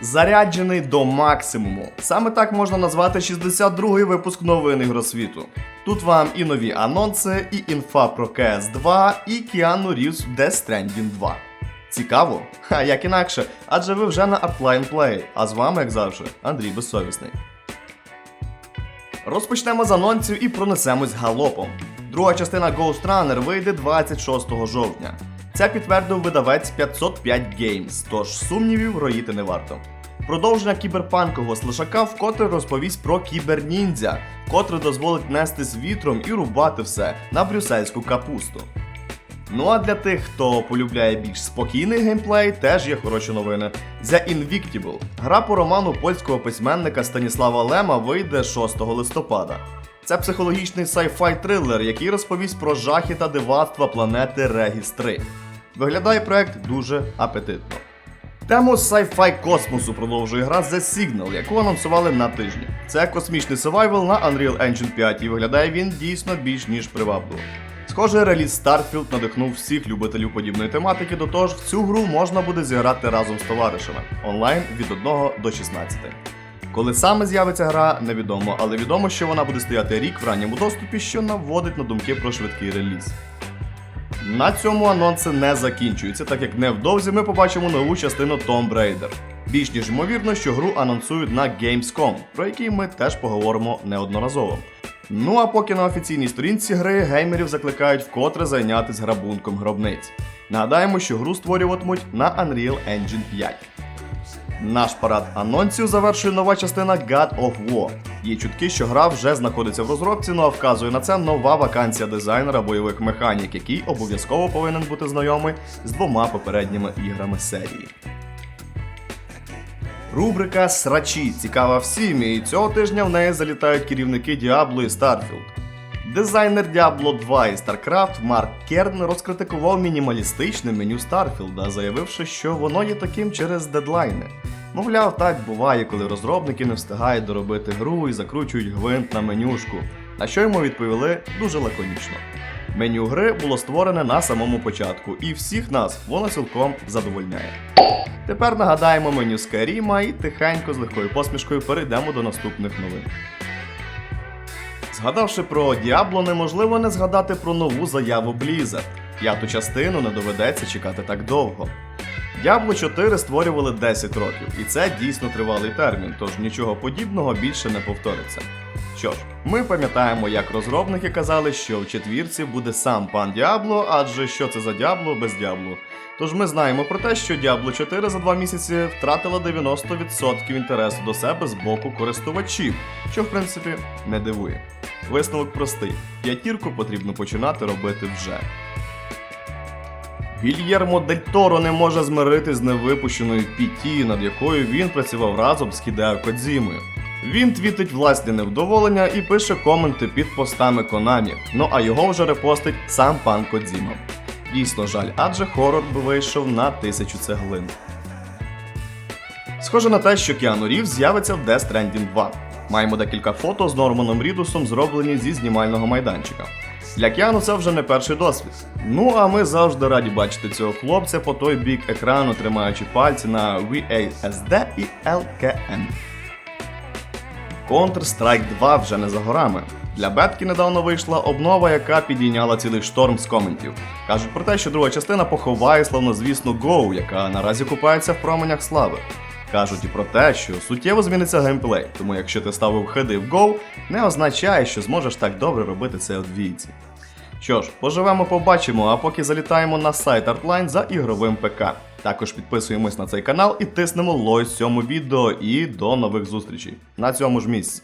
Заряджений до максимуму. Саме так можна назвати 62-й випуск новин ігросвіту. Тут вам і нові анонси, і інфа про CS 2, і Keanu Reeves в Death Stranding 2. Цікаво? А як інакше, адже ви вже на Upline Play, а з вами, як завжди, Андрій Безсовісний. Розпочнемо з анонсів і пронесемось галопом. Друга частина Ghost Runner вийде 26 жовтня. Це підтвердив видавець 505 Games, тож сумнівів роїти не варто. Продовження кіберпанкового слишака вкотре розповість про кіберніндзя, котре дозволить нести з вітром і рубати все на брюссельську капусту. Ну а для тих, хто полюбляє більш спокійний геймплей, теж є хороші новини. The Invictible. Гра по роману польського письменника Станіслава Лема вийде 6 листопада. Це психологічний sci-fi трилер, який розповість про жахи та дивацтва планети Регіс 3. Виглядає проект дуже апетитно. Тему sci-fi космосу продовжує гра The Signal, яку анонсували на тижні. Це космічний севайвел на Unreal Engine 5 і виглядає він дійсно більш ніж привабливо. Схоже, реліз Starfield надихнув всіх любителів подібної тематики, до того ж в цю гру можна буде зіграти разом з товаришами онлайн від 1 до 16. Коли саме з'явиться гра, невідомо, але відомо, що вона буде стояти рік в ранньому доступі, що наводить на думки про швидкий реліз. На цьому анонси не закінчуються, так як невдовзі ми побачимо нову частину Tomb Raider. Більш ніж ймовірно, що гру анонсують на Gamescom, про який ми теж поговоримо неодноразово. Ну а поки на офіційній сторінці гри геймерів закликають вкотре зайнятися грабунком гробниць. Нагадаємо, що гру створюватимуть на Unreal Engine 5. Наш парад анонсів завершує нова частина God of War. Є чутки, що гра вже знаходиться в розробці, ну а вказує на це нова вакансія дизайнера бойових механік, який обов'язково повинен бути знайомий з двома попередніми іграми серії. Рубрика Срачі цікава всім, і цього тижня в неї залітають керівники Diablo і Starfield. Дизайнер Diablo 2 і StarCraft Марк Керн розкритикував мінімалістичне меню Старфілда, заявивши, що воно є таким через дедлайни. Мовляв, так буває, коли розробники не встигають доробити гру і закручують гвинт на менюшку. На що йому відповіли дуже лаконічно. Меню гри було створене на самому початку, і всіх нас воно цілком задовольняє. Тепер нагадаємо меню Скайріма і тихенько з легкою посмішкою перейдемо до наступних новин. Згадавши про Діабло, неможливо не згадати про нову заяву Blizzard. П'яту частину не доведеться чекати так довго. Diablo 4 створювали 10 років, і це дійсно тривалий термін, тож нічого подібного більше не повториться. Що ж, ми пам'ятаємо, як розробники казали, що в четвірці буде сам пан Діабло, адже що це за Діабло без Діабло. Тож ми знаємо про те, що Diablo 4 за два місяці втратила 90% інтересу до себе з боку користувачів, що в принципі не дивує. Висновок простий: п'ятірку потрібно починати робити вже. Гільєрмо Дель Торо не може змиритись з невипущеною PT, над якою він працював разом з Хідео Кодзімою. Він твітить власні невдоволення і пише коменти під постами Конамі, ну а його вже репостить сам пан Кодзіма. Дійсно жаль, адже хорор би вийшов на тисячу цеглин. Схоже на те, що Кіану Рівз з'явиться в Death Stranding 2. Маємо декілька фото з Норманом Рідусом, зроблені зі знімального майданчика. Для Кіану це вже не перший досвід. Ну а ми завжди раді бачити цього хлопця по той бік екрану, тримаючи пальці на VASD і LKM. Counter-Strike 2 вже не за горами. Для бетки недавно вийшла обнова, яка підійняла цілий шторм з коментів. Кажуть про те, що друга частина поховає славнозвісну Go, яка наразі купається в променях слави. Кажуть і про те, що суттєво зміниться геймплей, тому якщо ти ставив хиди в Go, не означає, що зможеш так добре робити це у двійці. Що ж, поживемо, побачимо, а поки залітаємо на сайт Artline за ігровим ПК. Також підписуємось на цей канал і тиснемо лось цьому відео і до нових зустрічей на цьому ж місці.